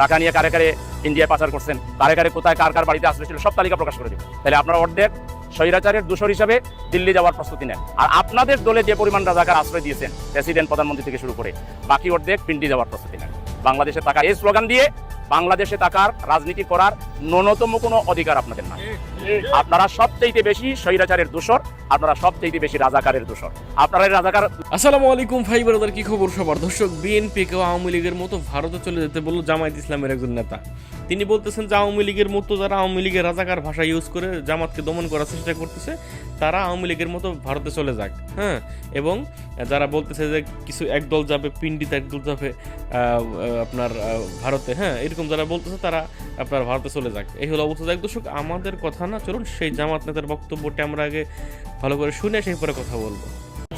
টাকা নিয়ে কারে কারে ইন্ডিয়ায় পাচার করছেন, কারে কারে কোথায় কার কার বাড়িতে আসলে ছিল সব তালিকা প্রকাশ করে দেবে। তাহলে আপনারা অর্ধেক স্বৈরাচারের দূষর হিসাবে দিল্লি যাওয়ার প্রস্তুতি নেন। আর আপনাদের দলে যে পরিমাণ রাজাকার আশ্রয় দিয়েছেন প্রেসিডেন্ট প্রধানমন্ত্রী থেকে শুরু করে বাকি অর্ধেক পিন্ডি যাওয়ার প্রস্তুতি নেন। বাংলাদেশে টাকা এই স্লোগান দিয়ে বাংলাদেশে থাকার, রাজনীতি করার ন্যূনতম কোনো অধিকার আপনাদের নাই। আপনারা সবচেয়ে বেশি স্বৈরাচারের দূষর, আপনারা সবচেয়ে বেশি রাজাকারের দূষর। আপনারা রাজাকার আসসালামু আলাইকুম ভাই ব্রাদার, কি খবর সবার? দর্শক, বিএনপি কেউ আওয়ামী লীগের মতো ভারতে চলে যেতে বলল জামায়াত ইসলামের একজন নেতা। তিনি বলতেছেন যে আওয়ামী লীগের মতো যারা আওয়ামী লীগের রাজাকার ভাষা ইউজ করে জামাতকে দমন করার চেষ্টা করতেছে, তারা আওয়ামী লীগের মতো ভারতে চলে যাক হ্যাঁ? এবং যারা বলতেছে যে কিছু একদল যাবে পিন্ডিতে একদল যাবে আপনার ভারতে হ্যাঁ? এরকম যারা বলতেছে, তারা আপনার ভারতে চলে যাক। এই হলো অবস্থা। যাক দর্শক, আমাদের কথা না, চলুন সেই জামাত নেতার বক্তব্যটি আমরা আগে ভালো করে শুনে সেই পরে কথা বলব।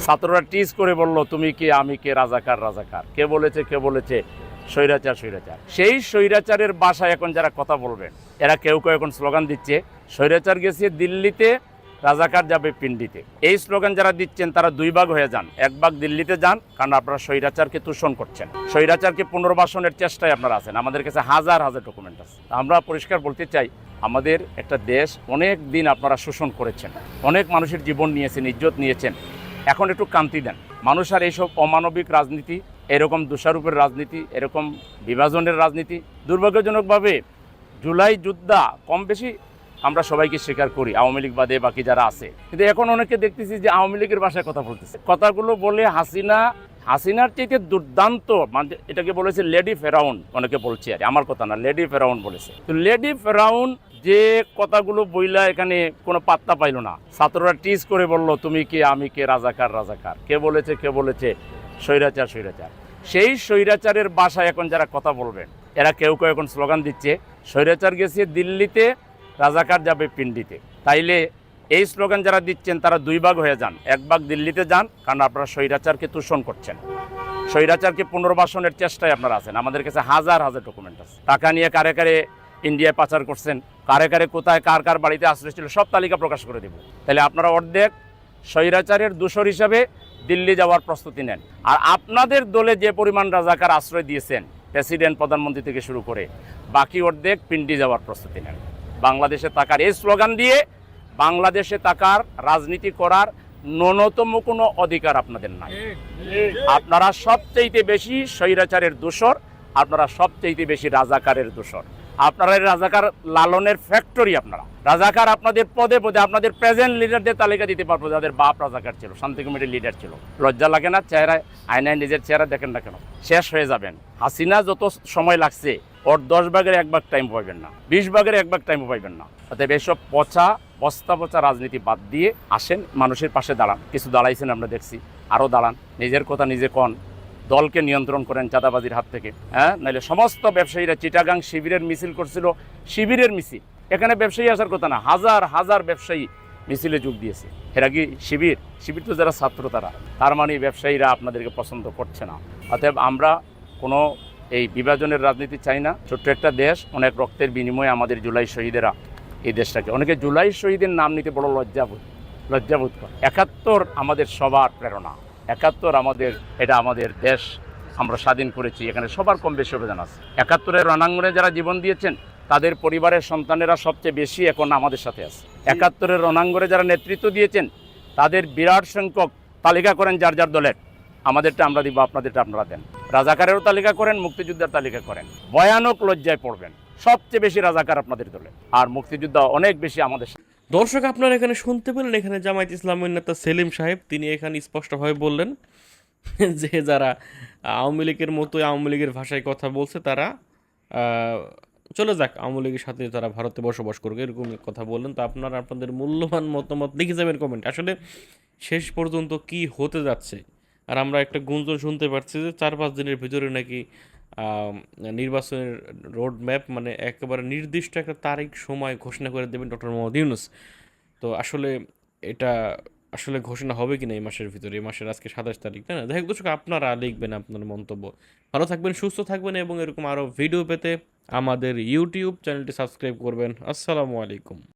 ছাত্ররা টিজ করে বলল, তুমি কি? আমি কে? রাজাকার রাজাকার। কে বলেছে কে বলেছে? স্বৈরাচার স্বৈরাচার। সেই স্বৈরাচারের বাসায় এখন যারা কথা বলবেন, এরা কেউ কেউ এখন স্লোগান দিচ্ছে, স্বৈরাচার গেছে দিল্লিতে রাজাকার যাবে পিন্ডিতে এই স্লোগান যারা দিচ্ছেন, তারা দুই ভাগ হয়ে যান। এক ভাগ দিল্লিতে যান, কারণ আপনারা স্বৈরাচারকে তুষণ করছেন। স্বৈরাচারকে পুনর্বাসনের চেষ্টায় আপনারা আছেন। আমাদের কাছে হাজার হাজার ডকুমেন্ট আছে। আমরা পরিষ্কার বলতে চাই, আমাদের একটা দেশ অনেক দিন আপনারা শোষণ করেছেন। অনেক মানুষের জীবন নিয়েছেন, ইজ্জত নিয়েছেন। এখন একটু কান্তি দেন। মানুষ আর এইসব অমানবিক রাজনীতি, এরকম দোষারোপের রাজনীতি, এরকম বিভাজনের রাজনীতি, দুর্ভাগ্যজনকভাবে জুলাই যুদ্ধা কম বেশি আমরা সবাইকে স্বীকার করি, আওয়ামী লীগ বাদে বাকি যারা আছে। কিন্তু এখন অনেকে দেখতেছি যে আওয়ামী লীগের ভাষায় কথা বলতেছে। কথাগুলো বলে হাসিনা, হাসিনার চাইতে দুর্দান্ত মানে এটাকে বলেছে লেডি ফেরাউন, অনেকে বলছে আর আমার কথা না, লেডি ফেরাউন বলেছে। তো লেডি ফেরাউন যে কথাগুলো বইলা এখানে কোনো পাত্তা পাইলো না। ছাত্ররা টিজ করে বলল, তুমি কে, আমি কে, রাজাকার রাজাকার? কে বলেছে কে বলেছে? স্বৈরাচার স্বৈরাচার। সেই স্বৈরাচারের বাসায় এখন যারা কথা বলবেন, এরা কেউ কেউ এখন স্লোগান দিচ্ছে, স্বৈরাচার গেছে দিল্লিতে রাজাকার যাবে পিন্ডিতে তাইলে এই স্লোগান যারা দিচ্ছেন, তারা দুই ভাগ হয়ে যান। এক ভাগ দিল্লিতে যান, কারণ আপনারা স্বৈরাচারকে তুষণ করছেন। স্বৈরাচারকে পুনর্বাসনের চেষ্টায় আপনারা আছেন। আমাদের কাছে হাজার হাজার ডকুমেন্ট আছে। টাকা নিয়ে কারে কারে ইন্ডিয়ায় পাচার করছেন, কারে কারে কোথায়, কার কার বাড়িতে আশ্রয় ছিল, সব তালিকা প্রকাশ করে দেব। তাহলে আপনারা অর্ধেক স্বৈরাচারের দূষর হিসাবে দিল্লি যাওয়ার প্রস্তুতি নেন। আর আপনাদের দলে যে পরিমাণ রাজাকার আশ্রয় দিয়েছেন, প্রেসিডেন্ট, প্রধানমন্ত্রী থেকে শুরু করে বাকি অর্ধেক পিন্ডি যাওয়ার প্রস্তুতি নেন। বাংলাদেশে তাকার এই স্লোগান দিয়ে বাংলাদেশে তাকার রাজনীতি করার ন্যূনতম কোনো অধিকার আপনাদের নাই। আপনারা সবচেয়ে বেশি স্বৈরাচারের দোষর, আপনারা সবচেয়ে বেশি রাজাকারের দোষর। আপনারা রাজাকার লালনের ফ্যাক্টরি আপনারা। রাজাকার আপনাদের পদে পদে, আপনাদের প্রেজেন্ট লিডারদের তালিকা দিতে পারব, যাদের বাপ রাজাকার ছিল শান্তি কমিটির লিডার ছিল। লজ্জা লাগে না? চেহারায়, আয়নায় নিজের চেহারা দেখেন না কেন? শেষ হয়ে যাবেন। হাসিনা যত সময় লাগছে, ওর দশ ভাগের এক ভাগ টাইম পাইবেন না। বিশ ভাগের এক ভাগ টাইম পাইবেন না। অতএব এসব পচা, বস্তা পচা রাজনীতি বাদ দিয়ে আসেন, মানুষের পাশে দাঁড়ান। কিছু দাঁড়াইছেন, আমরা দেখছি। আরও দাঁড়ান। নিজের কথা নিজে কন। দলকে নিয়ন্ত্রণ করেন চাঁদাবাজির হাত থেকে হ্যাঁ? নাহলে সমস্ত ব্যবসায়ীরা চিটাগাং শিবিরের মিছিল করছিল, শিবিরের মিছিল। এখানে ব্যবসায়ী আসার কথা না, হাজার হাজার ব্যবসায়ী মিছিলে যোগ দিয়েছে। এরা কি শিবির? শিবির তো যারা ছাত্র তারা। তার মানে ব্যবসায়ীরা আপনাদেরকে পছন্দ করছে না। অতএব আমরা কোনো এই বিভাজনের রাজনীতি চাই না। ছোট্ট একটা দেশ, অনেক রক্তের বিনিময়ে আমাদের জুলাই শহীদেরা এই দেশটাকে, অনেকে জুলাই শহীদের নাম নিতে বড় লজ্জাবোধ লজ্জাবোধ করে। একাত্তর আমাদের সবার প্রেরণা। একাত্তর আমাদের, এটা আমাদের দেশ, আমরা স্বাধীন করেছি। এখানে সবার কম বেশি অবদান আছে। একাত্তরের রণাঙ্গনে যারা জীবন দিয়েছেন, তাদের পরিবারের সন্তানেরা সবচেয়ে বেশি এখন আমাদের সাথে আছে। একাত্তরের রণাঙ্গনে যারা নেতৃত্ব দিয়েছেন, তাদের বিরাট সংখ্যক তালিকা করেন যার যার দলের। আমাদেরটা আমরা দিব, আপনাদেরটা আপনারা দেন। রাজাকারেরও তালিকা করেন, মুক্তিযোদ্ধার তালিকা করেন। ভয়ানক লজ্জায় পড়বেন। সবচেয়ে বেশি রাজাকার আপনাদের দলে। আর মুক্তিযোদ্ধা অনেক বেশি আমাদের সাথে। দর্শক, আপনারা এখানে শুনতে পেলেন এখানে জামায়াত ইসলামের নেতা সেলিম সাহেব। তিনি এখানে স্পষ্টভাবে বললেন যে যারা আওয়ামী লীগের মতো আওয়ামী লীগের ভাষায় কথা বলছে, তারা চলে যাক, আওয়ামী লীগের সাথে তারা ভারতে বসবাস করবে এরকম কথা বললেন। তো আপনারা আপনাদের মূল্যবান মতামত লিখে যাবেন কমেন্ট আসলে শেষ পর্যন্ত কি হতে যাচ্ছে? আর আমরা একটা গুঞ্জন শুনতে পারছি যে চার পাঁচ দিনের ভিতরে নাকি নির্বাচনের রোড ম্যাপ মানে একেবারে নির্দিষ্ট একটা তারিখ, সময় ঘোষণা করে দেবেন ডক্টর মোহাম্মদ ইউনুস। তো আসলে এটা আসলে ঘোষণা হবে কিনা এই মাসের ভিতরে? এই মাসের আজকে সাতাশ তারিখ, তাই না? হোক, দর্শক, আপনারা লিখবেন আপনার মন্তব্য। ভালো থাকবেন, সুস্থ থাকবেন এবং এরকম আরও ভিডিও পেতে আমাদের ইউটিউব চ্যানেলটি সাবস্ক্রাইব করবেন। আসসালামু আলাইকুম।